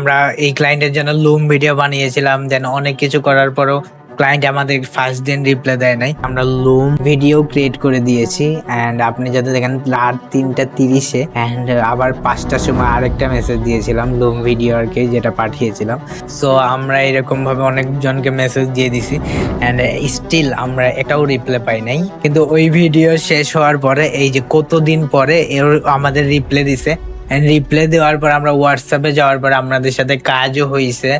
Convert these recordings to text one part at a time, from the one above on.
আমরা এই ক্লায়েন্টের জন্য লুম ভিডিও বানিয়েছিলাম দেন অনেক কিছু করার পরও ক্লায়েন্ট আমাদের ফার্স্ট দিন রিপ্লাই দেয় নাই। আমরা লুম ভিডিও ক্রিয়েট করে দিয়েছি অ্যান্ড আপনি যাতে দেখেন রাত তিনটা তিরিশে অ্যান্ড আবার পাঁচটার সময় আরেকটা মেসেজ দিয়েছিলাম লুম ভিডিও আর কি, যেটা পাঠিয়েছিলাম। সো আমরা এরকম ভাবে অনেকজনকে মেসেজ দিয়ে দিছি অ্যান্ড স্টিল আমরা এটাও রিপ্লাই পাই নাই। কিন্তু ওই ভিডিও শেষ হওয়ার পরে, এই যে কতদিন পরে এর আমাদের রিপ্লাই দিছে অ্যান্ড রিপ্লাই দেওয়ার পর আমরা হোয়াটসঅ্যাপে যাওয়ার পর আপনাদের সাথে কাজও হয়েছে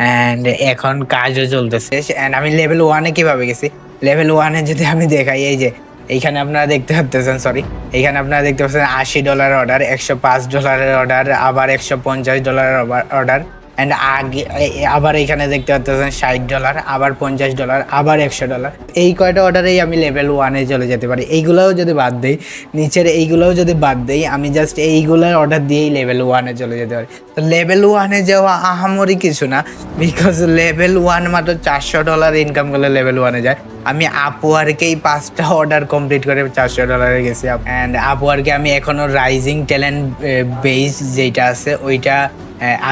অ্যান্ড এখন কাজও চলতেছে। অ্যান্ড আমি লেভেল ওয়ানে কীভাবে গেছি? লেভেল ওয়ানে যদি আমি দেখাই, এই যে, এইখানে আপনারা দেখতে পাচ্ছেন সরি এইখানে আপনারা দেখতে পাচ্ছেন আশি ডলারের অর্ডার একশো পাঁচ ডলারের অর্ডার আবার একশো পঞ্চাশ ডলারের অর্ডার অ্যান্ড আগে আবার এখানে দেখতে পাচ্ছেন ষাট ডলার আবার পঞ্চাশ ডলার আবার একশো ডলার এই কয়টা অর্ডারেই আমি লেভেল ওয়ানে চলে যেতে পারি। এইগুলোও যদি বাদ দিই, নিচের এইগুলোও যদি বাদ দিই, আমি জাস্ট এইগুলোর অর্ডার দিয়েই লেভেল ওয়ানে চলে যেতে পারি। তো লেভেল ওয়ানে যাওয়া আহামরি কিছু না বিকজ লেভেল ওয়ান মাত্র চারশো ডলার ইনকাম করলে লেভেল ওয়ানে যায়। আমি আপওয়ার্কেই পাঁচটা অর্ডার কমপ্লিট করে চারশো ডলারে গেছি। অ্যান্ড আপওয়ার্কে আমি এখনও রাইজিং ট্যালেন্ট বেস যেটা আছে, ওইটা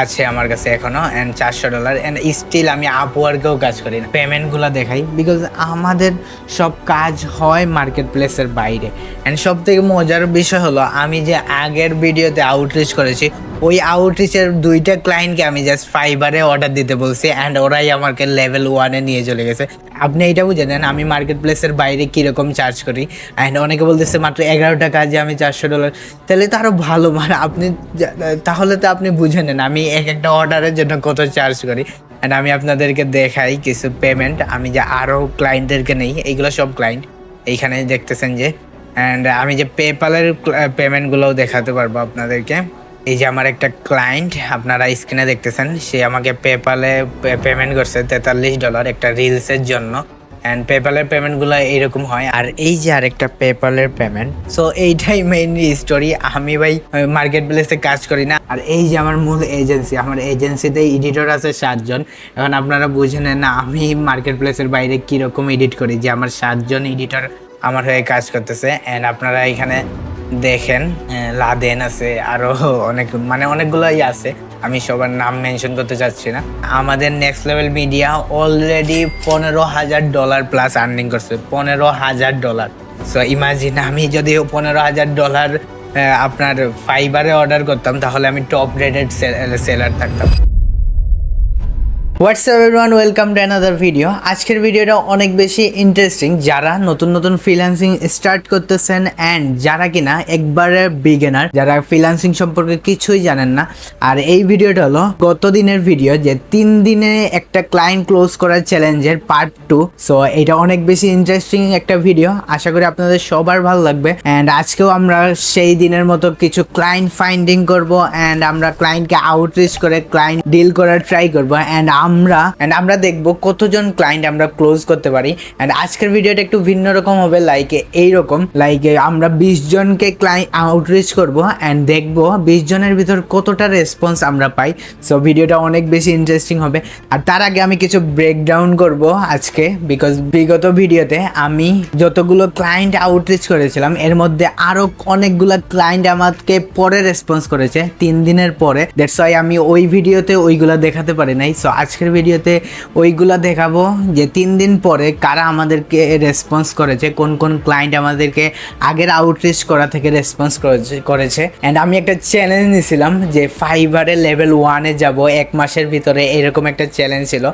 আছে আমার কাছে এখনও অ্যান্ড চারশো ডলার অ্যান্ড স্টিল আমি আপওয়ার্কেও কাজ করি না। পেমেন্টগুলো দেখাই বিকজ আমাদের সব কাজ হয় মার্কেট প্লেসের বাইরে। অ্যান্ড সব থেকে মজার বিষয় হলো, আমি যে আগের ভিডিওতে আউটরিচ করেছি ওই আউটরিচের দুইটা ক্লায়েন্টকে আমি জাস্ট ফাইবারে অর্ডার দিতে বলছি অ্যান্ড ওরাই আমাকে লেভেল ওয়ানে নিয়ে চলে গেছে। আপনি এটা বুঝে নেন, আমি মার্কেট প্লেসের বাইরে কীরকম চার্জ করি? অ্যান্ড অনেকে বলতেছে, মাত্র এগারো টাকা যে আমি চারশো ডলার তাহলে তো আরও ভালো মানে আপনি তাহলে তো আপনি বুঝে নেন, আমি এক একটা অর্ডারের জন্য কত চার্জ করি? অ্যান্ড আমি আপনাদেরকে দেখাই কিছু পেমেন্ট আমি যে আরও ক্লায়েন্টদেরকে নেই এইগুলো সব ক্লায়েন্ট এইখানে দেখতেছেন যে। অ্যান্ড আমি যে পেপালের পেমেন্টগুলোও দেখাতে পারব আপনাদেরকে। এই যে আমার একটা ক্লায়েন্ট আপনারা স্ক্রিনে দেখতেছেন, সে আমাকে পেপালে পেমেন্ট করছে তেতাল্লিশ ডলার একটা রিলসের জন্য। অ্যান্ড পেপালের পেমেন্টগুলো এইরকম হয়। আর এই যে আরেকটা পেপালের পেমেন্ট সো এইটাই মেইনলি স্টোরি আমি ভাই মার্কেট প্লেসে কাজ করি না। আর এই যে আমার মূল এজেন্সি আমার এজেন্সিতে এডিটর আছে সাতজন। এখন আপনারা বুঝে নেন না, আমি মার্কেট প্লেসের বাইরে কীরকম এডিট করি যে আমার সাতজন এডিটর আমার হয়ে কাজ করতেছে। অ্যান্ড আপনারা এখানে দেখেন লাদেন আছে, আরও অনেক মানে অনেকগুলোই আছে। আমি সবার নাম মেনশন করতে চাচ্ছি না। আমাদের নেক্সট লেভেল মিডিয়া অলরেডি পনেরো হাজার ডলার প্লাস আর্নিং করছে, পনেরো হাজার ডলার সো ইমাজিন আমি যদি পনেরো হাজার ডলার আপনার ফাইবারে অর্ডার করতাম, তাহলে আমি টপ রেটেড সেলার থাকতাম। WhatsApp everyone welcome to another video আজকের ভিডিওটা অনেক বেশি ইন্টারেস্টিং যারা নতুন নতুন ফ্রিল্যান্সিং স্টার্ট করতেছেন অ্যান্ড যারা কিনা একবারে বিগিনার যারা ফ্রিল্যান্সিং সম্পর্কে কিছুই জানেন না, আর এই ভিডিওটা হলো গত দিনের ভিডিও যে তিন দিনে একটা ক্লায়েন্ট ক্লোজ করার চ্যালেঞ্জের পার্ট টু সো এটা অনেক বেশি ইন্টারেস্টিং একটা ভিডিও আশা করি আপনাদের সবার ভালো লাগবে। অ্যান্ড আজকেও আমরা সেই দিনের মতো কিছু ক্লায়েন্ট ফাইন্ডিং করব অ্যান্ড আমরা ক্লায়েন্টকে আউটরিচ করে ক্লায়েন্ট ডিল করার ট্রাই করব। অ্যান্ড আমরা অ্যান্ড আমরা দেখব কতজন ক্লায়েন্ট আমরা ক্লোজ করতে পারি। অ্যান্ড আজকের ভিডিওটা একটু ভিন্ন রকম হবে লাইক এইরকম। লাইক আমরা বিশ জনকে ক্লায়েন্ট আউটরিচ করব অ্যান্ড দেখব বিশ জনের ভিতর কতটা রেসপন্স আমরা পাই। সো ভিডিওটা অনেক বেশি ইন্টারেস্টিং হবে। আর তার আগে আমি কিছু ব্রেকডাউন করব আজকে বিকজ বিগত ভিডিওতে আমি যতগুলো ক্লায়েন্ট আউটরিচ করেছিলাম, এর মধ্যে আরও অনেকগুলো ক্লায়েন্ট আমাকে পরে রেসপন্স করেছে, তিন দিনের পরে। দ্যাটস ওয়াই আমি ওই ভিডিওতে ওইগুলা দেখাতে পারি নাই। সো আজকের ভিডিওতে ওইগুলা দেখাবো যে তিন দিন পরে কারা আমাদেরকে রেসপন্স করেছে, কোন কোন ক্লায়েন্ট আমাদেরকে আগের আউটরিচ করা থেকে রেসপন্স করেছে করেছে। অ্যান্ড আমি একটা চ্যালেঞ্জ নিয়েছিলাম যে ফাইবারে লেভেল ওয়ানে যাব, এক মাসের ভিতরে এরকম একটা চ্যালেঞ্জ ছিল।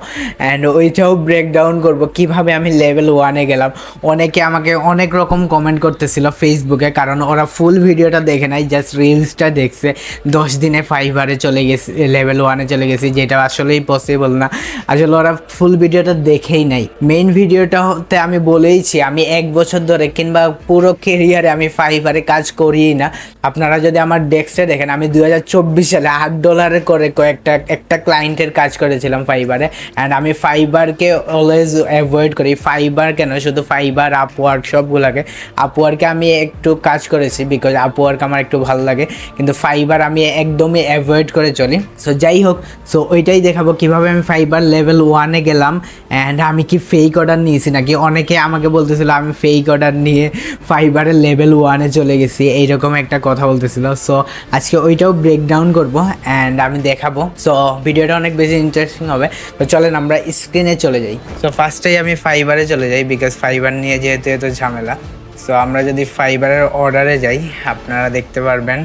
অ্যান্ড ওইটাও ব্রেকডাউন করব, কীভাবে আমি লেভেল ওয়ানে গেলাম। অনেকে আমাকে অনেক রকম কমেন্ট করতেছিল ফেসবুকে কারণ ওরা ফুল ভিডিওটা দেখে নাই জাস্ট রিলসটা দেখছে। দশ দিনে ফাইবারে চলে গেছি লেভেল ওয়ানে চলে গেছি, যেটা আসলেই পসিবল না। আসলে ওরা ফুল ভিডিওটা দেখেই নাই। মেইন ভিডিওটাতে আমি বলেইছি, আমি এক বছর ধরে কিংবা পুরো কেরিয়ারে আমি ফাইবারে কাজ করিই না। আপনারা যদি আমার ডেস্কে দেখেন, আমি দু হাজার চব্বিশ সালে আট ডলারে করে কয়েকটা, একটা ক্লায়েন্টের কাজ করেছিলাম ফাইবারে অ্যান্ড আমি ফাইবারকে অলওয়েজ অ্যাভয়েড করি। ফাইবার কেন? শুধু ফাইবার আপওয়ার্ক সবগুলোকে। আপওয়ার্কে আমি একটু কাজ করেছি বিকজ আপওয়ার্ক আমার একটু ভালো লাগে। কিন্তু ফাইবার আমি একদমই অ্যাভয়েড করে চলি। সো যাই হোক সো ওইটাই দেখাবো কীভাবে আমি আমি ফাইবার লেভেল ওয়ানে গেলাম অ্যান্ড আমি কি ফেক অর্ডার নিয়েছি নাকি? অনেকে আমাকে বলতেছিল, আমি ফেক অর্ডার নিয়ে ফাইবারের লেভেল ওয়ানে চলে গেছি। এইরকম একটা কথা বলতেছিল। সো আজকে ওইটাও ব্রেকডাউন করব অ্যান্ড আমি দেখাবো। সো ভিডিওটা অনেক বেশি ইন্টারেস্টিং হবে। তো চলেন আমরা স্ক্রিনে চলে যাই। সো ফার্স্টেই আমি ফাইবারে চলে যাই বিকজ ফাইবার নিয়ে যেহেতু এত ঝামেলা। সো আমরা যদি ফাইবারের অর্ডারে যাই, আপনারা দেখতে পারবেন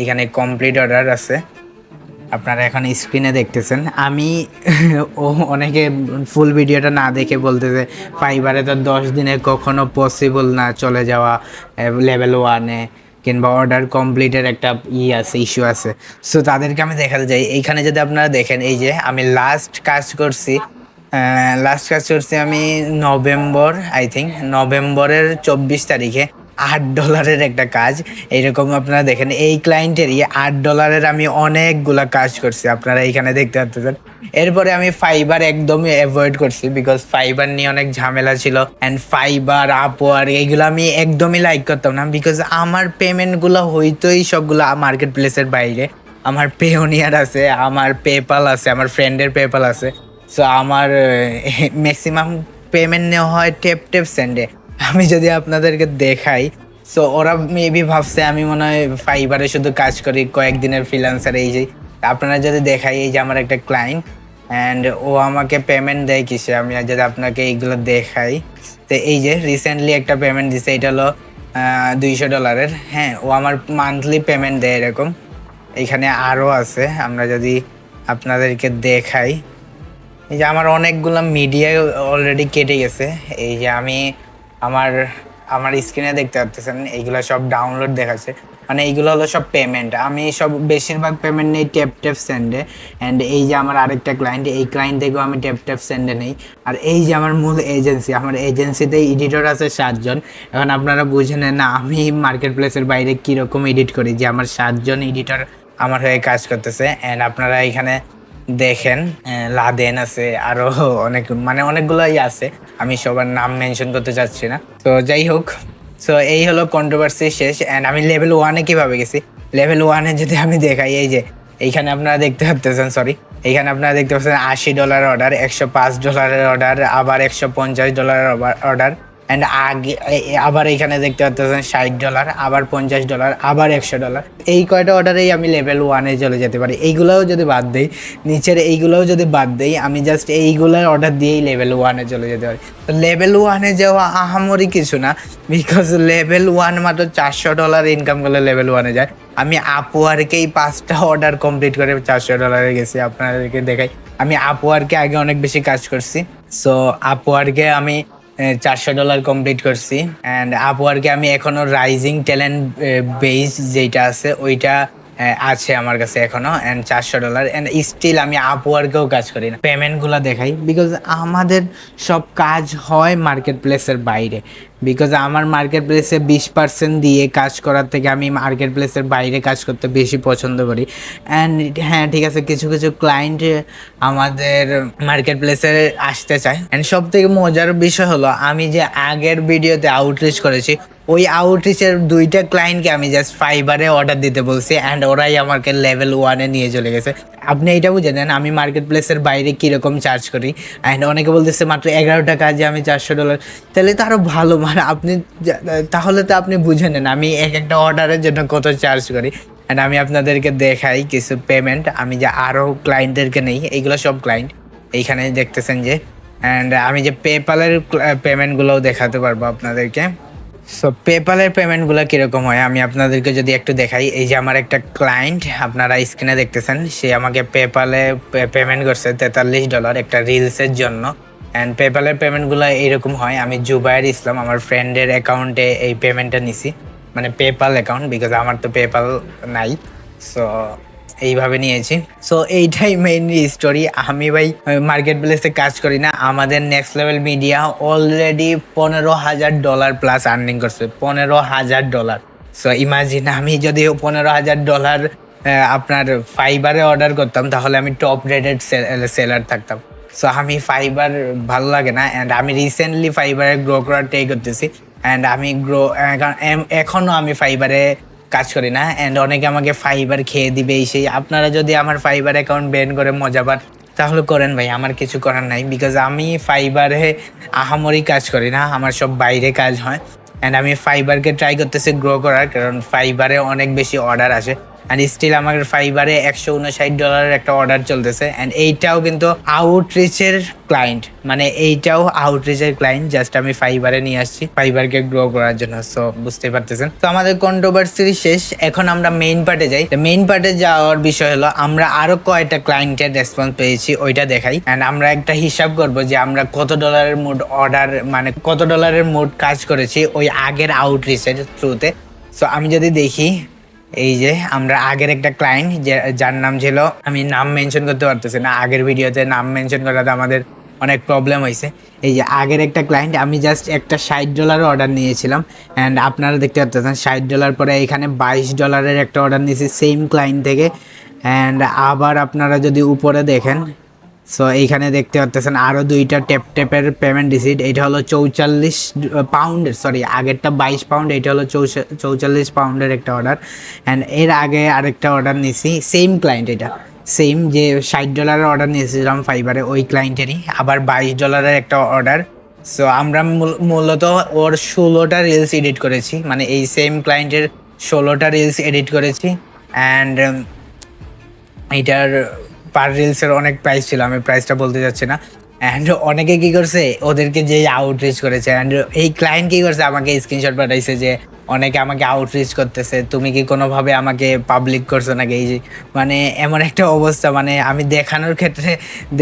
এখানে কমপ্লিট অর্ডার আছে। আপনারা এখন স্ক্রিনে দেখতেছেন। আমি ও অনেকে ফুল ভিডিওটা না দেখে বলতেছে, ফাইবারে তো দশ দিনে কখনো পসিবল না চলে যাওয়া লেভেল ওয়ানে কিংবা অর্ডার কমপ্লিটের একটা ই আছে ইস্যু আছে। সো তাদেরকে আমি দেখাতে যাই এইখানে যদি আপনারা দেখেন, এই যে আমি লাস্ট কাজ করছি লাস্ট কাজ করছি আমি নভেম্বর আই থিঙ্ক নভেম্বরের চব্বিশ তারিখে। আট ডলারের একটা কাজ। এইরকম আপনারা দেখেন, এই ক্লায়েন্টেরই আট ডলারের আমি অনেকগুলা কাজ করছি, আপনারা এইখানে দেখতে পাচ্ছেন। এরপরে আমি ফাইবার একদমই অ্যাভয়েড করছি বিকজ ফাইবার নিয়ে অনেক ঝামেলা ছিল অ্যান্ড ফাইবার আপওয়ার এইগুলো আমি একদমই লাইক করতাম না বিকজ আমার পেমেন্টগুলো হইতোই সবগুলো মার্কেট প্লেসের বাইরে। আমার পেওনিয়ার আছে, আমার পেপাল আছে, আমার ফ্রেন্ডের পেপাল আছে। সো আমার ম্যাক্সিমাম পেমেন্ট নেওয়া হয় টেপ টেপ সেন্ডে আমি যদি আপনাদেরকে দেখাই সো ওরা মেবি ভাবছে আমি মনে হয় ফাইবারে শুধু কাজ করি, কয়েকদিনের ফ্রিলান্সার এই যে। আপনারা যদি দেখাই, এই যে আমার একটা ক্লায়েন্ট অ্যান্ড ও আমাকে পেমেন্ট দেয় কিসে আমি যদি আপনাকে এইগুলো দেখাই, তো এই যে রিসেন্টলি একটা পেমেন্ট দিছে, এটা হলো দুইশো ডলারের হ্যাঁ ও আমার মান্থলি পেমেন্ট দেয় এরকম। এখানে আরও আছে, আমরা যদি আপনাদেরকে দেখাই। এই যে আমার অনেকগুলো মিডিয়া অলরেডি কেটে গেছে। এই যে আমি আমার আমার স্ক্রিনে দেখতে পাচ্ছেন এইগুলো সব ডাউনলোড দেখাচ্ছে। মানে এইগুলো হলো সব পেমেন্ট আমি সব বেশিরভাগ পেমেন্ট নেই ট্যাপ ট্যাপ সেন্ডে অ্যান্ড এই যে আমার আরেকটা ক্লায়েন্ট এই ক্লায়েন্ট থেকেও আমি ট্যাপ ট্যাপ সেন্ডে নেই। আর এই যে আমার মূল এজেন্সি আমার এজেন্সিতে এডিটর আছে সাতজন। এখন আপনারা বুঝে নেন না, আমি মার্কেট প্লেসের বাইরে কীরকম এডিট করি যে আমার সাতজন এডিটর আমার হয়ে কাজ করতেছে। অ্যান্ড আপনারা এখানে দেখেন লাদেন আছে, আরও অনেক মানে অনেকগুলোই আছে। আমি সবার নাম মেনশন করতে চাচ্ছি না। তো যাই হোক সো এই হলো কন্ট্রোভার্সি শেষ অ্যান্ড আমি লেভেল ওয়ানে কীভাবে গেছি? লেভেল ওয়ানে যদি আমি দেখাই, এই যে, এইখানে আপনারা দেখতে পাচ্ছেন সরি এইখানে আপনারা দেখতে পাচ্ছেন আশি ডলার অর্ডার একশো পাঁচ ডলারের অর্ডার আবার একশো পঞ্চাশ ডলারের অর্ডার অ্যান্ড আগে আবার এখানে দেখতে পাচ্ছেন ষাট ডলার আবার পঞ্চাশ ডলার আবার একশো ডলার এই কয়টা অর্ডারেই আমি লেভেল ওয়ানে চলে যেতে পারি। এইগুলোও যদি বাদ দেই, নিচের এইগুলোও যদি বাদ দেই, আমি জাস্ট এইগুলোর অর্ডার দিয়েই লেভেল ওয়ানে চলে যেতে পারি। তো লেভেল ওয়ানে যাওয়া আহামরি কিছু না বিকজ লেভেল ওয়ান মাত্র চারশো ডলার ইনকাম করলে লেভেল ওয়ানে যায়। আমি আপওয়ার্কেই পাঁচটা অর্ডার কমপ্লিট করে চারশো ডলারে গেছি, আপনাদেরকে দেখাই। আমি আপওয়ার্কে আগে অনেক বেশি কাজ করছি। সো আপওয়ার্কে আমি চারশো ডলার কমপ্লিট করছি। অ্যান্ড আপওয়ার্কে আমি এখনও রাইজিং ট্যালেন্ট বেস যেটা আছে, ওইটা আছে আমার কাছে এখনও অ্যান্ড চারশো ডলার। অ্যান্ড স্টিল আমি আপওয়ার্কেও কাজ করি না। পেমেন্টগুলো দেখাই বিকজ আমাদের সব কাজ হয় মার্কেট প্লেসের বাইরে। বিকজ আমার মার্কেট প্লেসে বিশ পার্সেন্ট দিয়ে কাজ করার থেকে আমি মার্কেট প্লেসের বাইরে কাজ করতে বেশি পছন্দ করি। অ্যান্ড হ্যাঁ ঠিক আছে, কিছু কিছু ক্লায়েন্ট আমাদের মার্কেট প্লেসে আসতে চায়। অ্যান্ড সব থেকে মজার বিষয় হলো, আমি যে আগের ভিডিওতে আউটরিচ করেছি, ওই আউটরিচের দুইটা ক্লায়েন্টকে আমি জাস্ট ফাইবারে অর্ডার দিতে বলছি অ্যান্ড ওরাই আমাকে লেভেল ওয়ানে নিয়ে চলে গেছে। আপনি এটা বুঝে নেন, আমি মার্কেট প্লেসের বাইরে কীরকম চার্জ করি? অ্যান্ড অনেকে বলতেছে, মাত্র এগারো টাকা যে আমি চারশো ডলার তাহলে তো আরও ভালো মানে আপনি তাহলে তো আপনি বুঝে নেন, আমি এক একটা অর্ডারের জন্য কত চার্জ করি। অ্যান্ড আমি আপনাদেরকে দেখাই কিছু পেমেন্ট আমি যে আরও ক্লায়েন্টদেরকে নেই, এইগুলো সব ক্লায়েন্ট এইখানে দেখতেছেন যে অ্যান্ড আমি যে পেপালের পেমেন্টগুলোও দেখাতে পারব আপনাদেরকে। সো পেপালের পেমেন্টগুলো কীরকম হয়, আমি আপনাদেরকে যদি একটু দেখাই, এই যে আমার একটা ক্লায়েন্ট আপনারা স্ক্রিনে দেখতেছেন, সে আমাকে পেপালে পেমেন্ট করছে তেতাল্লিশ ডলার একটা রিলসের জন্য। অ্যান্ড পেপালের পেমেন্টগুলো এইরকম হয়। আমি জুবায়ের ইসলাম, আমার ফ্রেন্ডের অ্যাকাউন্টে এই পেমেন্টটা নিছি। মানে পেপাল অ্যাকাউন্ট বিকজ আমার তো পেপাল নাই। সো এইভাবে নিয়েছি। সো এইটাই মেইনলি স্টোরি আমি ভাই মার্কেট প্লেসে কাজ করি না। আমাদের নেক্সট লেভেল মিডিয়া অলরেডি পনেরো হাজার ডলার প্লাস আর্নিং করছে। পনেরো হাজার ডলার সো ইমাজিন আমি যদি পনেরো হাজার ডলার আপনার ফাইবারে অর্ডার করতাম, তাহলে আমি টপ রেটেড সেলার থাকতাম। সো আমি ফাইবার ভালো লাগে না অ্যান্ড আমি রিসেন্টলি ফাইবারে গ্রো করার ট্রাই করতেছি অ্যান্ড আমি গ্রো এখনও আমি ফাইবারে কাজ করি না অ্যান্ড অনেকে আমাকে ফাইবার খেয়ে দিবে, এই সেই, আপনারা যদি আমার ফাইবার অ্যাকাউন্ট ব্যান করে মজা পান, তাহলে করেন ভাই, আমার কিছু করার নাই বিকজ আমি ফাইবারে আহামরি কাজ করি না, আমার সব বাইরে কাজ হয় অ্যান্ড আমি ফাইবারকে ট্রাই করতেছি গ্রো করার, কারণ ফাইবারে অনেক বেশি অর্ডার আসে অ্যান্ড স্টিল আমার ফাইবারে একশো উনষাট ডলারের একটা অর্ডার চলতেছে। অ্যান্ড এইটাও কিন্তু আউটরিচের ক্লায়েন্ট মানে এইটাও আউটরিচের ক্লায়েন্ট জাস্ট আমি ফাইবারে নিয়ে আসছি ফাইবারকে গ্রো করার জন্য। সো বুঝতে পারতেছেন? তো আমাদের কন্ট্রোভার্সি শেষ। এখন আমরা মেইন পার্টে যাই। মেইন পার্টে যাওয়ার বিষয় হলো, আমরা আরও কয়টা ক্লায়েন্টের রেসপন্স পেয়েছি, ওইটা দেখাই। অ্যান্ড আমরা একটা হিসাব করব যে আমরা কত ডলারের মোট অর্ডার মানে কত ডলারের মোট কাজ করেছি ওই আগের আউটরিচের থ্রুতে সো আমি যদি দেখি এই যে আমরা আগের একটা ক্লায়েন্ট যার নাম ছিল, আমি নাম মেনশন করতে পারতেছি না, আগের ভিডিওতে নাম মেনশন করাতে আমাদের অনেক প্রবলেম হয়েছে। এই যে আগের একটা ক্লায়েন্ট আমি জাস্ট একটা ষাট ডলারের অর্ডার নিয়েছিলাম অ্যান্ড আপনারা দেখতে পাচ্ছেন, ষাট ডলার পরে এখানে বাইশ ডলারের একটা অর্ডার নিয়েছি সেম ক্লায়েন্ট থেকে অ্যান্ড আবার আপনারা যদি উপরে দেখেন সো এইখানে দেখতে পাচ্ছেন আরও দুইটা টেপ টেপের পেমেন্ট রিসিট এটা হলো চৌচল্লিশ পাউন্ডের সরি আগেরটা বাইশ পাউন্ড এটা হলো চৌচ- চৌচল্লিশ পাউন্ডের একটা অর্ডার অ্যান্ড এর আগে আরেকটা অর্ডার নিয়েছি সেম ক্লায়েন্ট এটা। সেম যে ষাট ডলারের অর্ডার নিয়েছিলাম ফাইবারে ওই ক্লায়েন্টেরই আবার বাইশ ডলারের একটা অর্ডার সো আমরা মূল- মূলত ওর ষোলোটা রিলস এডিট করেছি। মানে এই সেম ক্লায়েন্টের ষোলোটা রিলস এডিট করেছি। অ্যান্ড এটার পার রিলসের অনেক প্রাইস ছিল, আমি প্রাইসটা বলতে যাচ্ছি না। অ্যান্ড অনেকে কী করছে? ওদেরকে যে আউটরিচ করেছে। অ্যান্ড এই ক্লায়েন্ট কী করছে? আমাকে স্ক্রিনশট পাঠাইছে যে অনেকে আমাকে আউটরিচ করতেছে। তুমি কি কোনোভাবে আমাকে পাবলিক করছ নাকি? এই মানে এমন একটা অবস্থা মানে আমি দেখানোর ক্ষেত্রে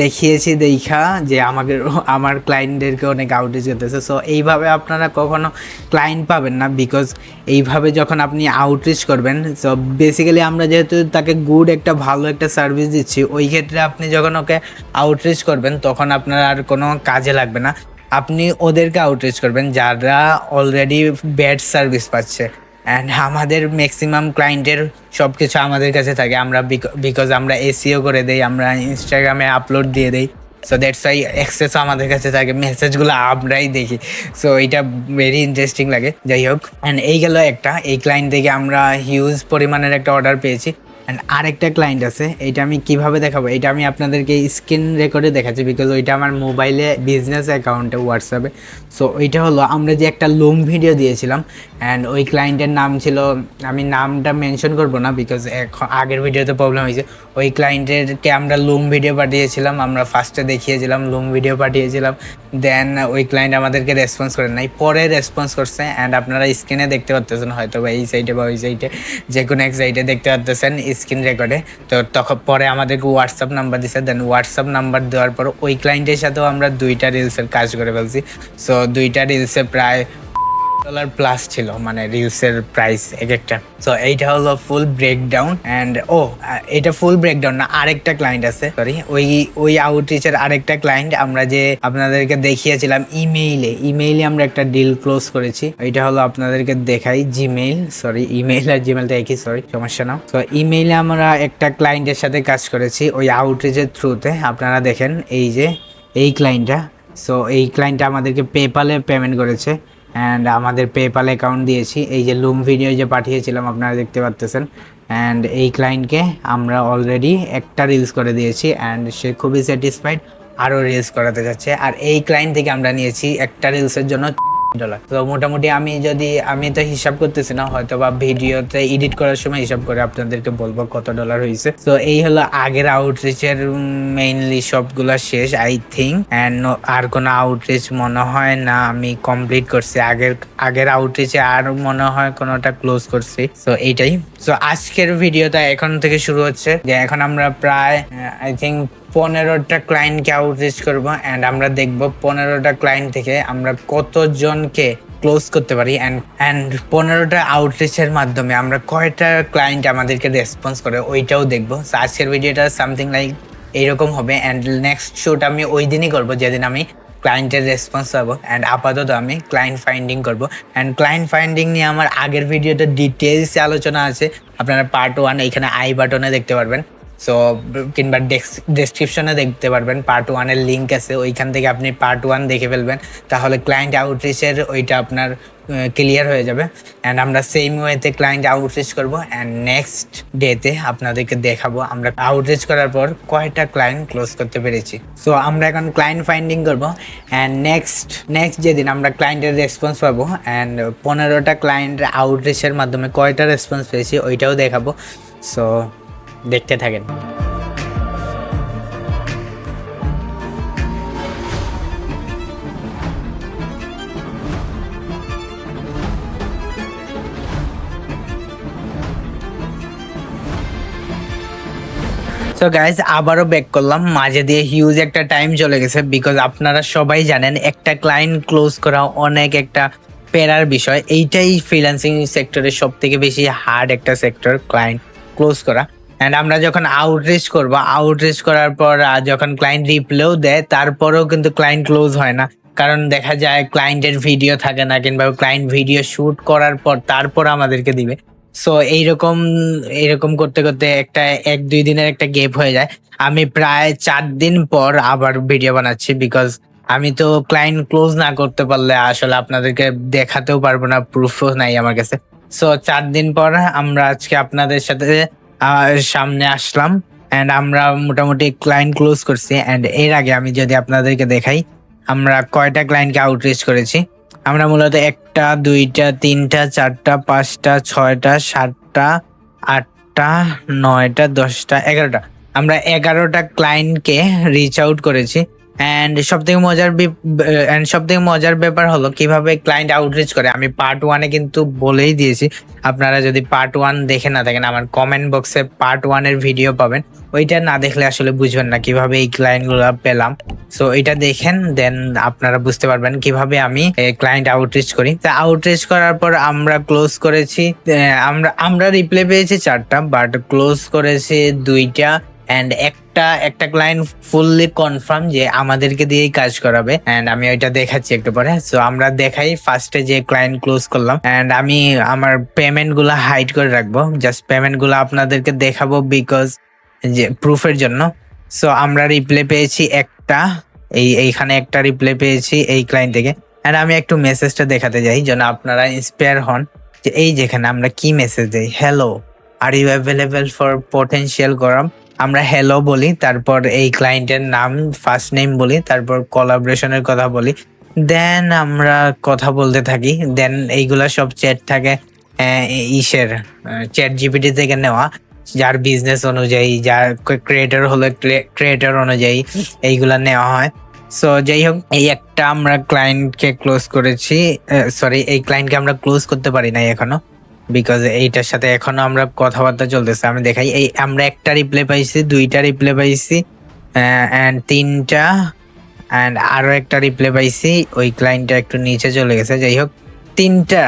দেখিয়েছি দেখা যে আমাকে, আমার ক্লায়েন্টদেরকে অনেক আউটরিচ করতেছে। সো এইভাবে আপনারা কখনো ক্লায়েন্ট পাবেন না বিকজ এইভাবে যখন আপনি আউটরিচ করবেন সো বেসিক্যালি আমরা যেহেতু তাকে গুড একটা ভালো একটা সার্ভিস দিচ্ছি, ওই ক্ষেত্রে আপনি যখন ওকে আউটরিচ করবেন, তখন আপনার আর কোনো কাজে লাগবে না। আপনি ওদেরকে আউটরিচ করবেন যারা অলরেডি ব্যাড সার্ভিস পাচ্ছে। অ্যান্ড আমাদের ম্যাক্সিমাম ক্লায়েন্টের সব কিছু আমাদের কাছে থাকে। আমরা বিকজ আমরা এসিও করে দেই, আমরা ইনস্টাগ্রামে আপলোড দিয়ে দেই। সো দ্যাটস ওয়াই অ্যাক্সেসও আমাদের কাছে থাকে। মেসেজগুলো আমরাই দেখি। সো এটা ভেরি ইন্টারেস্টিং লাগে। যাই হোক অ্যান্ড এই গেল একটা। এই ক্লায়েন্ট থেকে আমরা হিউজ পরিমাণের একটা অর্ডার পেয়েছি। অ্যান্ড আরেকটা ক্লায়েন্ট আছে এটা আমি কীভাবে দেখাবো? এটা আমি আপনাদেরকে স্ক্রিন রেকর্ডে দেখাচ্ছি বিকজ ওইটা আমার মোবাইলে বিজনেস অ্যাকাউন্টে হোয়াটসঅ্যাপে সো ওইটা হলো, আমরা যে একটা লোম ভিডিও দিয়েছিলাম অ্যান্ড ওই ক্লায়েন্টের নাম ছিল, আমি নামটা মেনশন করব না বিকজ এখন আগের ভিডিওতে প্রবলেম হয়েছে। ওই ক্লায়েন্টেরকে আমরা লুম ভিডিও পাঠিয়েছিলাম, আমরা ফার্স্টে দেখিয়েছিলাম লুম ভিডিও পাঠিয়েছিলাম। দেন ওই ক্লায়েন্ট আমাদেরকে রেসপন্স করে নাই। পরে রেসপন্স করছে অ্যান্ড আপনারা স্ক্রিনে দেখতে পারতেছেন, হয়তো বা এই সাইডে বা ওই সাইডে যে কোনো এক সাইডে দেখতে পারতেছেন স্ক্রিন রেকর্ডে তো তখন পরে আমাদেরকে হোয়াটসঅ্যাপ নাম্বার দিছে। দেন হোয়াটসঅ্যাপ নাম্বার দেওয়ার পর ওই ক্লায়েন্টের সাথেও আমরা দুইটা রিলসের কাজ করে ফেলছি। সো দুইটা রিলসে প্রায় ডলার প্লাস ছিল মানে রিলসের প্রাইস এক একটা। সো এইটা হলো ফুল ব্রেকডাউন অ্যান্ড ও এটা ফুল ব্রেকডাউন না, আরেকটা ক্লায়েন্ট আছে সরি ওই ওই আউটরিচের আরেকটা ক্লায়েন্ট আমরা যে আপনাদেরকে দেখিয়েছিলাম ইমেইলে ইমেইলে আমরা একটা ডিল ক্লোজ করেছি। এটা হলো আপনাদেরকে দেখাই জিমেইল সরি ইমেইল আর জিমেইলটা একই সরি সমস্যা না তো ইমেইলে আমরা একটা ক্লায়েন্টের সাথে কাজ করেছি ওই আউটরিচের থ্রুতে আপনারা দেখেন এই যে, এই ক্লায়েন্টটা সো এই ক্লায়েন্টটা আমাদেরকে পেপালে পেমেন্ট করেছে। অ্যান্ড আমাদের পেপ্যাল অ্যাকাউন্ট দিয়েছি। এই যে লুম ভিডিও যে পাঠিয়েছিলাম, আপনারা দেখতে পাচ্তেছেন অ্যান্ড এই ক্লায়েন্টকে আমরা অলরেডি একটা রিলস করে দিয়েছি অ্যান্ড সে খুবই স্যাটিসফাইড আরও রিলস করাতে যাচ্ছে। আর এই ক্লায়েন্ট থেকে আমরা নিয়েছি একটা রিলসের জন্য ডলার তো মোটামুটি আমি যদি, আমি তো হিসাব করতেছি না হয়তো বা ভিডিওতে এডিট করার সময় হিসাব করে আপনাদেরকে বলব কত ডলার হয়েছে। তো এই হলো আগের আউটরিচের মেইনলি সবগুলো শেষ আই থিঙ্ক অ্যান্ড আর কোনো আউটরিচ মনে হয় না, আমি কমপ্লিট করছি। আগের আগের আউটরিচে আর মনে হয় কোনোটা ক্লোজ করছি। তো এইটাই। তো আজকের ভিডিওটা এখন থেকে শুরু হচ্ছে। যে এখন আমরা প্রায় আই থিঙ্ক পনেরোটা ক্লায়েন্টকে আউটরিচ করব অ্যান্ড আমরা দেখব পনেরোটা ক্লায়েন্ট থেকে আমরা কতজনকে ক্লোজ করতে পারি অ্যান্ড অ্যান্ড পনেরোটা আউটরিচের মাধ্যমে আমরা কয়টা ক্লায়েন্ট আমাদেরকে রেসপন্স করে ওইটাও দেখব। আজকের ভিডিওটা সামথিং লাইক এইরকম হবে অ্যান্ড নেক্সট শুট আমি ওই দিনই করব যেদিন আমি ক্লায়েন্টের রেসপন্স পাবো অ্যান্ড আপাতত আমি ক্লায়েন্ট ফাইন্ডিং করব অ্যান্ড ক্লায়েন্ট ফাইন্ডিং নিয়ে আমার আগের ভিডিওতে ডিটেলসে আলোচনা আছে। আপনারা পার্ট ওয়ান এইখানে আই বাটনে দেখতে পারবেন। সো কিংবা ডেসক্রিপশনে দেখতে পারবেন পার্ট ওয়ানের লিঙ্ক আছে, ওইখান থেকে আপনি পার্ট ওয়ান দেখে ফেলবেন, তাহলে ক্লায়েন্ট আউটরিচের ওইটা আপনার ক্লিয়ার হয়ে যাবে। অ্যান্ড আমরা সেম ওয়েতে ক্লায়েন্ট আউটরিচ করব অ্যান্ড নেক্সট ডেতে আপনাদেরকে দেখাবো, আমরা আউটরিচ করার পর কয়টা ক্লায়েন্ট ক্লোজ করতে পেরেছি। সো আমরা এখন ক্লায়েন্ট ফাইন্ডিং করব অ্যান্ড নেক্সট নেক্সট যেদিন আমরা ক্লায়েন্টের রেসপন্স পাবো অ্যান্ড পনেরোটা ক্লায়েন্টের আউটরিচের মাধ্যমে কয়টা রেসপন্স পেয়েছি, ওইটাও দেখাবো। সো দেখতে থাকেন। সো গাইজ আবারও ব্যাক করলাম। মাঝে দিয়ে হিউজ একটা টাইম চলে গেছে বিকজ আপনারা সবাই জানেন, একটা ক্লায়েন্ট ক্লোজ করা অনেক একটা পেরার বিষয়। এইটাই ফ্রিল্যান্সিং সেক্টরের সব থেকে বেশি হার্ড একটা সেক্টর ক্লায়েন্ট ক্লোজ করা। অ্যান্ড আমরা যখন আউটরিচ করব আউটরিচ করার পর যখন ক্লায়েন্ট রিপ্লেও দেয়, তারপরেও কিন্তু ক্লায়েন্ট ক্লোজ হয় না। কারণ দেখা যায় ক্লায়েন্টের ভিডিও থাকে না, কিংবা ক্লায়েন্ট ভিডিও শুট করার পর তারপর আমাদেরকে দিবে। সো এইরকম এরকম করতে করতে একটা এক, দুই দিনের একটা গেপ হয়ে যায়। আমি প্রায় চার দিন পর আবার ভিডিও বানাচ্ছি বিকজ আমি তো ক্লায়েন্ট ক্লোজ না করতে পারলে আসলে আপনাদেরকে দেখাতেও পারব না প্রুফও নাই আমার কাছে। সো চার দিন পর আমরা আজকে আপনাদের সাথে সামনে আসলাম অ্যান্ড আমরা মোটামুটি ক্লায়েন্ট ক্লোজ করছি অ্যান্ড এর আগে আমি যদি আপনাদেরকে দেখাই, আমরা কয়টা ক্লায়েন্টকে আউটরিচ করেছি? আমরা মূলত একটা, দুইটা, তিনটা, চারটা, পাঁচটা, ছয়টা, সাতটা, আটটা, নয়টা, দশটা, এগারোটা। আমরা এগারোটা ক্লায়েন্টকে রিচ আউট করেছি অ্যান্ড সব থেকে মজার অ্যান্ড সব থেকে মজার ব্যাপার হলো কীভাবে ক্লায়েন্ট আউটরিচ করে। আমি পার্ট ওয়ানে কিন্তু বলেই দিয়েছি, আপনারা যদি পার্ট ওয়ান দেখে না থাকেন, আমার কমেন্ট বক্সে পার্ট ওয়ানের ভিডিও পাবেন। ওইটা না দেখলে আসলে বুঝবেন না কীভাবে এই ক্লায়েন্টগুলো পেলাম। সো এটা দেখেন দেন আপনারা বুঝতে পারবেন কীভাবে আমি ক্লায়েন্ট আউটরিচ করি। তা আউটরিচ করার পর আমরা ক্লোজ করেছি আমরা আমরা রিপ্লে পেয়েছি চারটা বাট ক্লোজ করেছি দুইটা অ্যান্ড একটা একটা ক্লায়েন্ট ফুললি কনফার্ম যে আমাদেরকে দিয়েই কাজ করাবে। অ্যান্ড আমি ওইটা দেখাচ্ছি একটু পরে। সো আমরা দেখাই ফার্স্টে যে ক্লায়েন্ট ক্লোজ করলাম। অ্যান্ড আমি আমার পেমেন্টগুলা হাইড করে রাখব। জাস্ট পেমেন্টগুলো আপনাদেরকে দেখাবো বিকজ যে প্রুফের জন্য। সো আমরা রিপ্লে পেয়েছি একটা। এই, এইখানে একটা রিপ্লে পেয়েছি এই ক্লায়েন্ট থেকে। অ্যান্ড আমি একটু মেসেজটা দেখাতে যাই, যেন আপনারা ইন্সপায়ার হন। যে এই যেখানে আমরা কি মেসেজ দিই? Hello are you available for potential গরম? আমরা হ্যালো বলি, তারপর এই ক্লায়েন্টের নাম ফার্স্ট নেম বলি, তারপর কোলাবরেশনের কথা বলি। দেন আমরা কথা বলতে থাকি। দেন এইগুলা সব চ্যাট থাকে ইসের চ্যাট জিপিটি থেকে নেওয়া, যার বিজনেস অনুযায়ী, যার ক্রিয়েটর হলে ক্রিয়েটর অনুযায়ী এইগুলা নেওয়া হয়। সো যাই হোক, এই একটা আমরা ক্লায়েন্টকে ক্লোজ করেছি সরি এই ক্লায়েন্টকে আমরা ক্লোজ করতে পারি নাই এখনও। বিকজ এইটার সাথে এখনও আমরা কথাবার্তা চলতেছে। আমি দেখাই, এই আমরা একটা রিপ্লে পাইছি, দুইটা রিপ্লে পাইছি অ্যান্ড তিনটা অ্যান্ড আরও একটা রিপ্লে পাইছি, ওই ক্লায়েন্টটা একটু নিচে চলে গেছে। যাই হোক, তিনটা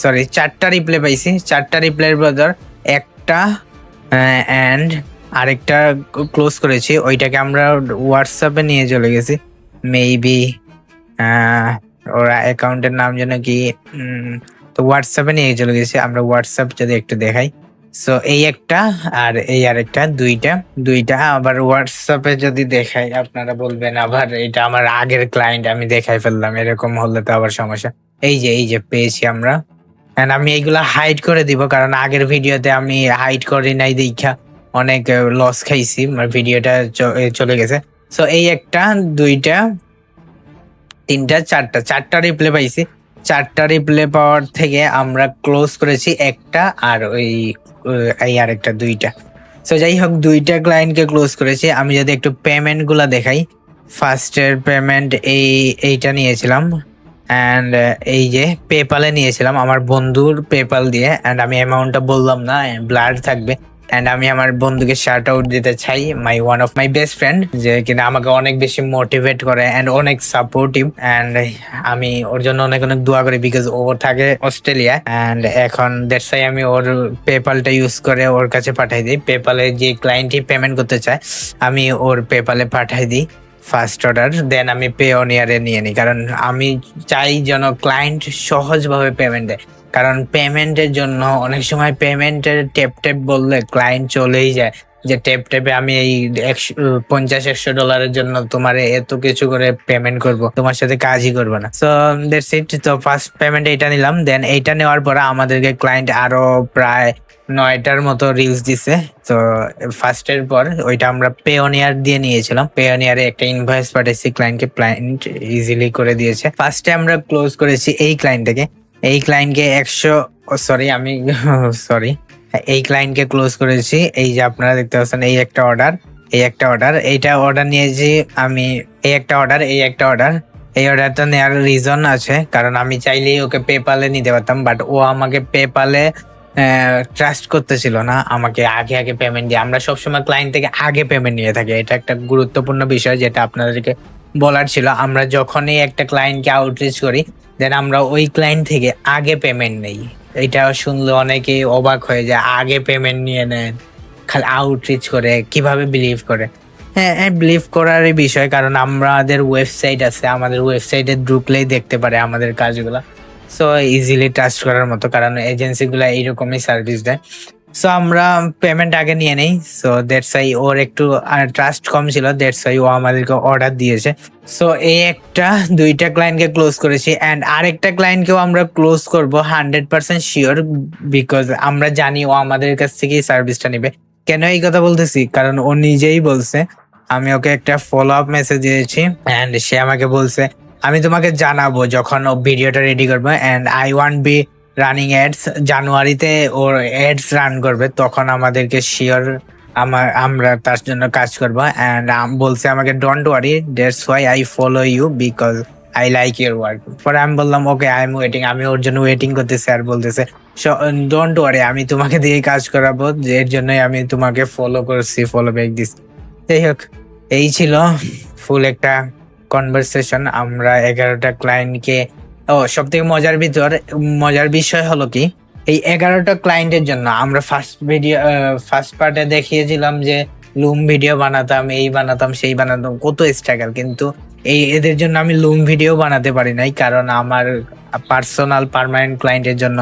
সরি চারটা রিপ্লে পাইছি। চারটা রিপ্লের বদল একটা অ্যান্ড আরেকটা ক্লোজ করেছি। ওইটাকে আমরা হোয়াটসঅ্যাপে নিয়ে চলে গেছি। মেবি ওরা অ্যাকাউন্টের নাম যেন কি তো হোয়াটসঅ্যাপে নিয়ে চলে গেছি, আমরা হোয়াটসঅ্যাপ যদি একটু দেখাই। সো এই একটা আর এই আরেকটা, দুইটা দুইটা, আবার হোয়াটসঅ্যাপে যদি দেখাই, আপনারা বলবেন আবার এটা আমার আগের ক্লায়েন্ট আমি দেখাই ফেললাম, এরকম হলে তো আবার সমস্যা। এই যে এই যে, পেয়েছি আমরা। And আমি এইগুলা হাইড করে দিব, কারণ আগের ভিডিওতে আমি হাইড করি নাই দেখা। অনেক লস খাইছি, আমার ভিডিওটা চলে গেছে। সো এই একটা, দুইটা, তিনটা, চারটা চারটা রিপ্লে পাইছি। চারটা রিপ্লে পাওয়ার থেকে আমরা ক্লোজ করেছি একটা আর ওই এই আরেকটা, দুইটা। সো যাই হোক, দুইটা ক্লায়েন্টকে ক্লোজ করেছি। আমি যদি একটু পেমেন্টগুলো দেখাই। ফার্স্টের পেমেন্ট এই, এইটা নিয়েছিলাম। অ্যান্ড এই যে পেপালে নিয়েছিলাম। আমার বন্ধুর পেপাল দিয়ে। অ্যান্ড আমি অ্যামাউন্টটা বললাম না ব্লাড থাকবে। অ্যান্ড আমি আমার বন্ধুকে শার্ট আউট দিতে চাই my one of my best friend যে কিনা আমাকে অনেক বেশি মোটিভেট করে অ্যান্ড অনেক সাপোর্টিভ অ্যান্ড আমি ওর জন্য অনেক অনেক দোয়া করি বিকজ ও থাকে অস্ট্রেলিয়া অ্যান্ড এখন দ্যাটস আমি আমি ওর পেপালটা ইউজ করে ওর কাছে পাঠাই দিই। পেপালে যে ক্লায়েন্টই পেমেন্ট করতে চায়, আমি ওর পেপালে পাঠাই দিই ফার্স্ট অর্ডার দেন আমি পে অন ইয়ারে নিয়ে নিই। কারণ আমি চাই যেন ক্লায়েন্ট সহজভাবে পেমেন্ট দেয়। কারণ পেমেন্টের জন্য অনেক সময় পেমেন্টের টেপ টেপ বললে ক্লায়েন্ট চলেই যায়। যে টেপ টেপে আমি এই একশো, পঞ্চাশ, একশো ডলারের জন্য তোমার এত কিছু করে পেমেন্ট করব, তোমার সাথে কাজই করব না। সো দ্যাটস ইট তো ফার্স্ট পেমেন্ট এটা নিলাম দেন এইটা নেওয়ার পরে আমাদেরকে ক্লায়েন্ট আরও প্রায় নয়টার মতো রিলস দিছে। তো ফার্স্টের পর ওইটা আমরা পেওনিয়ার দিয়ে নিয়েছিলাম। পেওনিয়ারে একটা ইনভয়েস পাঠাইছি ক্লায়েন্টকে ক্লায়েন্ট ইজিলি করে দিয়েছে। ফার্স্টে আমরা ক্লোজ করেছি এই ক্লায়েন্টটাকে এই ক্লায়েন্টকে একশো সরি আমি সরি এই ক্লায়েন্টকে ক্লোজ করেছি। এই যে আপনারা দেখতে পাচ্ছেন, এই একটা অর্ডার এই একটা অর্ডার এইটা অর্ডার নিয়েছি আমি, এই একটা অর্ডার এই একটা অর্ডার এই অর্ডারটা নেওয়ার রিজন আছে, কারণ আমি চাইলেই ওকে পেপালে নিতে পারতাম বাট ও আমাকে পেপালে ট্রাস্ট করতেছিল না, আমাকে আগে আগে পেমেন্ট দিয়ে। আমরা সবসময় ক্লায়েন্ট থেকে আগে পেমেন্ট নিয়ে থাকি। এটা একটা গুরুত্বপূর্ণ বিষয় যেটা আপনাদেরকে বলার ছিল, আমরা যখনই একটা ক্লায়েন্টকে আউটরিচ করি দেন আমরা ওই ক্লায়েন্ট থেকে আগে পেমেন্ট নেই। এটা শুনলে অনেকেই অবাক হয়ে যায়, আগে পেমেন্ট নিয়ে নেন, খালি আউটরিচ করে, কীভাবে বিলিভ করে? হ্যাঁ হ্যাঁ বিলিভ করারই বিষয়, কারণ আমাদের ওয়েবসাইট আছে, আমাদের ওয়েবসাইটে ঢুকলেই দেখতে পারে আমাদের কাজগুলো। সো ইজিলি ট্রাস্ট করার মতো, কারণ এজেন্সিগুলো এইরকমই সার্ভিস দেয়। সো আমরা পেমেন্ট আগে নিয়ে নেই। সো দ্যাটস আই ওর একটু ট্রাস্ট কম ছিল দ্যাটস আই ও আমাদেরকে অর্ডার দিয়েছে। সো এই একটা, দুইটা ক্লায়েন্টকে ক্লোজ করেছি। অ্যান্ড আরেকটা ক্লায়েন্টকেও আমরা ক্লোজ করব হান্ড্রেড পার্সেন্ট শিওর বিকজ আমরা জানি ও আমাদের কাছ থেকেই সার্ভিসটা নেবে। কেন এই কথা বলতেছি? কারণ ও নিজেই বলছে, আমি ওকে একটা ফলো আপ মেসেজ দিয়েছি অ্যান্ড সে আমাকে বলছে, আমি তোমাকে জানাব যখন ও ভিডিওটা রেডি করব and I want be running ads জানুয়ারিতে ওর অ্যাডস রান করবে, তখন আমাদেরকে শিওর আমার, আমরা তার জন্য কাজ করব। অ্যান্ড বলছে আমাকে don't worry that's why I follow you because I like your work পরে আমি বললাম ওকে আই এম ওয়েটিং আমি ওর জন্য ওয়েটিং করতেছি, আর বলতেছে ডোন্ট ওয়ারি আমি তোমাকে দিয়ে কাজ করাবো, এর জন্যই আমি তোমাকে ফলো করছি ফলো ব্যাক দিছি। যাই হোক, এই ছিল ফুল একটা কনভারসেশন আমরা এগারোটা ক্লায়েন্টকে ও সব থেকে মজার ভিতর, মজার বিষয় হলো কি, এই এগারোটা ক্লায়েন্টের জন্য আমরা ফার্স্ট ভিডিও ফার্স্ট পার্টে দেখিয়েছিলাম যে লুম ভিডিও বানাতাম, এই বানাতাম, সেই বানাতাম, কত স্ট্রাগল কিন্তু এই এদের জন্য আমি লুম ভিডিও বানাতে পারি নাই, কারণ আমার পার্সোনাল পারমানেন্ট ক্লায়েন্টের জন্য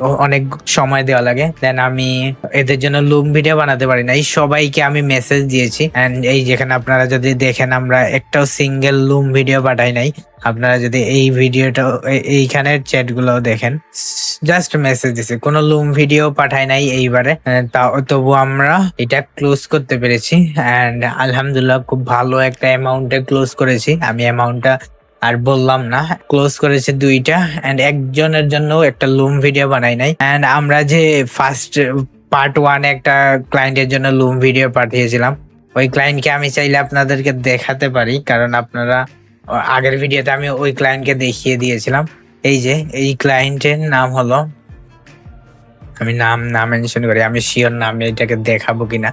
অনেক সময় দেওয়া লাগে। দেন আমি এদের জন্য লুম ভিডিও বানাতে পারি না। এই সবাইকে আমি মেসেজ দিয়েছি। এন্ড এই যেখানে আপনারা যদি দেখেন, আমরা একটাও সিঙ্গেল লুম ভিডিও পাঠাই নাই। আপনারা যদি এই ভিডিওটা এই- এইখানের চ্যাটগুলো দেখেন জাস্ট মেসেজ দিছে। কোনো লুম ভিডিও পাঠাই নাই এইবারে। তবু আমরা এটা ক্লোজ করতে পেরেছি। এন্ড আলহামদুলিল্লাহ, খুব ভালো একটা অ্যামাউন্টে ক্লোজ করেছি। আমি অ্যামাউন্টটা আর বললাম না ক্লোজ করেছে দুইটা এন্ড একজনের জন্য একটা লুম ভিডিও বানাই নাই। এন্ড আমরা যে ফার্স্ট পার্ট ওয়ান একটা ক্লায়েন্টের জন্য লুম ভিডিও পাঠিয়েছিলাম, ওই ক্লায়েন্টকে আমি চাইলে আপনাদেরকে দেখাতে পারি, কারণ আপনারা, আগের ভিডিওতে আমি ওই ক্লায়েন্টকে দেখিয়ে দিয়েছিলাম। এই যে, এই ক্লায়েন্টের নাম হলো, আমি নাম না মেনশন করি, আমি শিওর নাম এটাকে দেখাবো কিনা।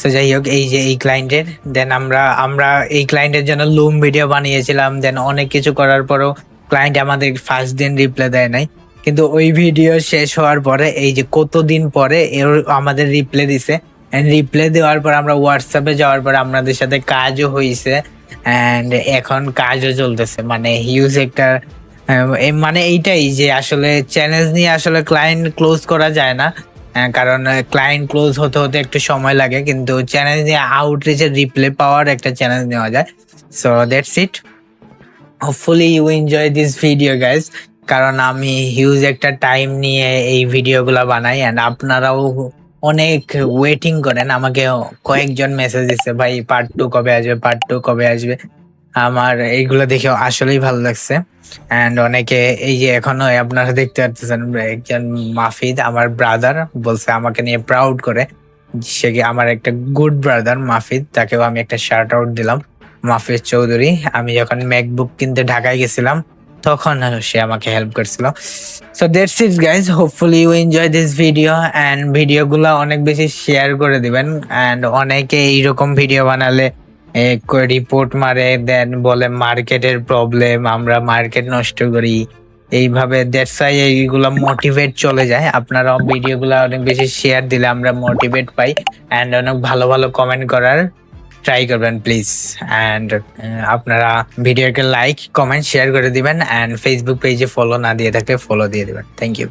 সো যাই হোক, এই যে এই ক্লায়েন্টের দেন আমরা আমরা এই ক্লায়েন্টের জন্য লুম ভিডিও বানিয়েছিলাম দেন অনেক কিছু করার পরও ক্লায়েন্ট আমাদের ফার্স্ট দিন রিপ্লাই দেয় নাই। কিন্তু ওই ভিডিও শেষ হওয়ার পরে, এই যে কতদিন পরে এর আমাদের রিপ্লাই দিছে। এন্ড রিপ্লাই দেওয়ার পর আমরা হোয়াটসঅ্যাপে যাওয়ার পর আমাদের সাথে কাজও হয়েছে এন্ড এখন কাজও চলতেছে। মানে হিউজ একটা মানে এইটাই যে আসলে চ্যালেঞ্জ নিয়ে আসলে ক্লায়েন্ট ক্লোজ করা যায় না। কারণ ক্লায়েন্ট ক্লোজ হতে হতে একটু সময় লাগে, কিন্তু চ্যালেঞ্জ নিয়ে আউটরিচের রিপ্লে পাওয়ার একটা চ্যালেঞ্জ নেওয়া যায়। So that's it hopefully you enjoy this video guys কারণ আমি হিউজ একটা টাইম নিয়ে এই ভিডিওগুলো বানাই অ্যান্ড আপনারাও অনেক ওয়েটিং করেন। আমাকে কয়েকজন মেসেজ দিচ্ছে, ভাই পার্ট টু কবে আসবে পার্ট টু কবে আসবে? আমার এইগুলো দেখে আসলেই ভালো লাগছে। অ্যান্ড অনেকে এই যে এখনও আপনারা দেখতে পাচ্ছেন একজন মাফিদ আমার ব্রাদার বলছে আমাকে নিয়ে প্রাউড করে। সে আমার একটা গুড ব্রাদার মাফিদ, তাকেও আমি একটা শার্ট আউট দিলাম। মাফিজ চৌধুরী, আমি যখন ম্যাকবুক কিনতে ঢাকায় গেছিলাম, তখন সে আমাকে হেল্প করছিল। So that's it guys hopefully you enjoy this video and ভিডিওগুলো অনেক বেশি শেয়ার করে দিবেন। অ্যান্ড অনেকে এইরকম ভিডিও বানালে রিপোর্ট মারে দেন বলে মার্কেটের প্রবলেম আমরা মার্কেট নষ্ট করি। এইভাবে ওয়াই এইগুলো মোটিভেট চলে যায়। আপনারা ভিডিওগুলো অনেক বেশি শেয়ার দিলে আমরা মোটিভেট পাই। অ্যান্ড অনেক ভালো ভালো কমেন্ট করার ট্রাই করবেন প্লিজ অ্যান্ড আপনারা ভিডিওকে লাইক কমেন্ট শেয়ার করে দিবেন। অ্যান্ড ফেসবুক পেজে ফলো না দিয়ে থাকলে ফলো দিয়ে দিবেন। Thank you